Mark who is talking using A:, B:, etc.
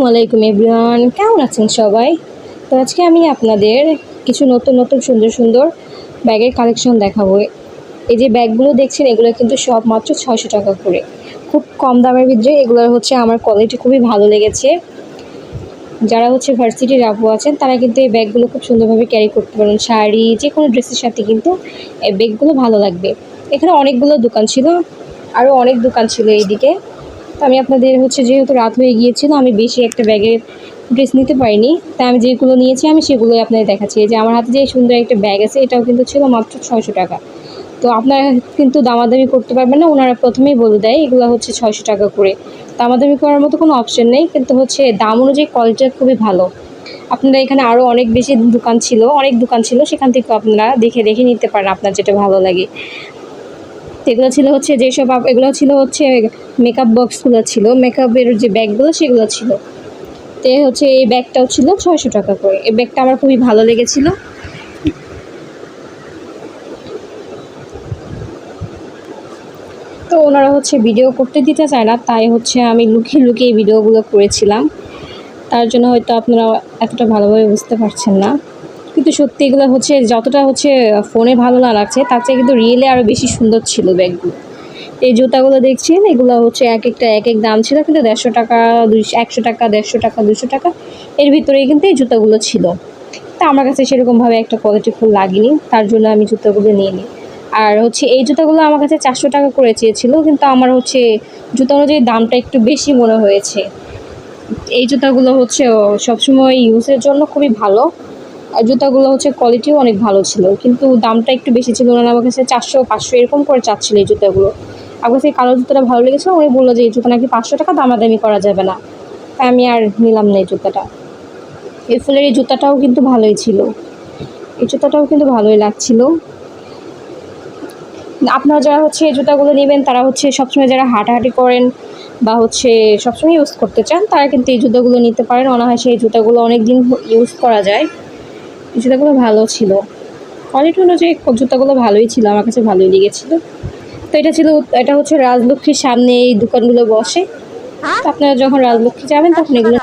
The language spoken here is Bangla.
A: আসসালামু আলাইকুম এভরিওয়ান, কেমন আছেন সবাই? তো আজকে আমি আপনাদের কিছু নতুন নতুন, সুন্দর সুন্দর ব্যাগের কালেকশন দেখাবো। এই যে ব্যাগগুলো দেখছেন, এগুলো কিন্তু সব মাত্র ছয়শো টাকা করে। খুব কম দামের ভিতরে এগুলোর হচ্ছে আমার কোয়ালিটি খুবই ভালো লেগেছে। যারা হচ্ছে ভার্সিটির আপু আছেন, তারা কিন্তু এই ব্যাগগুলো খুব সুন্দরভাবে ক্যারি করতে পারেন। শাড়ি, যে কোনো ড্রেসের সাথে কিন্তু এই ব্যাগগুলো ভালো লাগবে। এখানে অনেকগুলো দোকান ছিল আরও অনেক দোকান ছিল এইদিকে। তো আমি আপনাদের হচ্ছে যেহেতু রাত হয়ে গিয়েছিল, আমি বেশি একটা ব্যাগের ড্রেস নিতে পারিনি। তাই আমি যেগুলো নিয়েছি, আমি সেগুলোই আপনাদের দেখাচ্ছি। যে আমার হাতে যে সুন্দর একটা ব্যাগ আছে, এটাও কিন্তু ছিল মাত্র ছয়শো টাকা। তো আপনারা কিন্তু দামাদামি করতে পারবেন না, ওনারা প্রথমেই বলে দেয়, এগুলো হচ্ছে ছয়শো টাকা করে। দামাদামি করার মতো কোনো অপশন নেই, কিন্তু হচ্ছে দাম অনুযায়ী কোয়ালিটিটা খুবই ভালো। আপনারা এখানে আরও অনেক বেশি দোকান ছিল, অনেক দোকান ছিল, সেখান থেকে আপনারা দেখে দেখে নিতে পারেন আপনার যেটা ভালো লাগে। তো এগুলো ছিল হচ্ছে যেসব এগুলো ছিল হচ্ছে মেকআপ বক্সগুলো ছিল। মেকআপের যে ব্যাগগুলো সেগুলো ছিল। তো হচ্ছে এই ব্যাগটাও ছিল ছয়শো টাকা করে। এই ব্যাগটা আমার খুবই ভালো লেগেছিল। তো ওনারা হচ্ছে ভিডিও করতে দিতে চায় না, তাই হচ্ছে আমি লুকিয়ে লুকিয়ে ভিডিওগুলো করেছিলাম। তার জন্য হয়তো আপনারা এতটা ভালোভাবে বুঝতে পারছেন না। কিন্তু সত্যি এগুলো হচ্ছে যতটা হচ্ছে ফোনে ভালো না লাগছে, তার চেয়ে কিন্তু রিয়েলে আরও বেশি সুন্দর ছিল ব্যাগগুলো। এই জুতাগুলো দেখছেন? এগুলো হচ্ছে এক একটা, এক এক দাম ছিল, কিন্তু দেড়শো টাকা, দুইশো, একশো টাকা, দেড়শো টাকা দুশো টাকা, এর ভিতরেই কিন্তু এই জুতাগুলো ছিল। তা আমার কাছে সেরকমভাবে একটা কোয়ালিটি ফুল লাগেনি, তার জন্য আমি জুতাগুলো নিয়ে নিই আর হচ্ছে এই জুতাগুলো আমার কাছে চারশো টাকা করে চেয়েছিল, কিন্তু আমার হচ্ছে জুতা অনুযায়ী দামটা একটু বেশি মনে হয়েছে। এই জুতাগুলো হচ্ছে সবসময় ইউজের জন্য খুবই ভালো। আর জুতাগুলো হচ্ছে কোয়ালিটিও অনেক ভালো ছিল, কিন্তু দামটা একটু বেশি ছিল। ওনারা আমার কাছে চারশো, পাঁচশো এরকম করে চাচ্ছিল এই জুতাগুলো। আমার কাছে কালো জুতাটা ভালো লেগেছিল উনি বলল যে, এই জুতা নাকি পাঁচশো টাকা, দামাদামি করা যাবে না। তাই আমি আর নিলাম না এই জুতাটা। এই ফুলের এই জুতাটাও কিন্তু ভালোই ছিল। এই জুতাটাও কিন্তু ভালোই লাগছিল। আপনারা যারা হচ্ছে এই জুতাগুলো নেবেন, তারা হচ্ছে সবসময় যারা হাঁটাহাঁটি করেন বা হচ্ছে সবসময় ইউজ করতে চান, তারা কিন্তু এই জুতাগুলো নিতে পারেন। হয় সেই জুতাগুলো অনেক দিন ইউজ করা যায়। জুতাগুলো ভালো ছিল। কোয়ালিটি অনুযায়ী জুতাগুলো ভালোই ছিল, আমার কাছে ভালোই লেগেছিল। তো এটা ছিল, এটা হচ্ছে রাজলক্ষ্মীর সামনে এই দোকানগুলো বসে। আপনারা যখন রাজলক্ষ্মী যাবেন, তখন এগুলো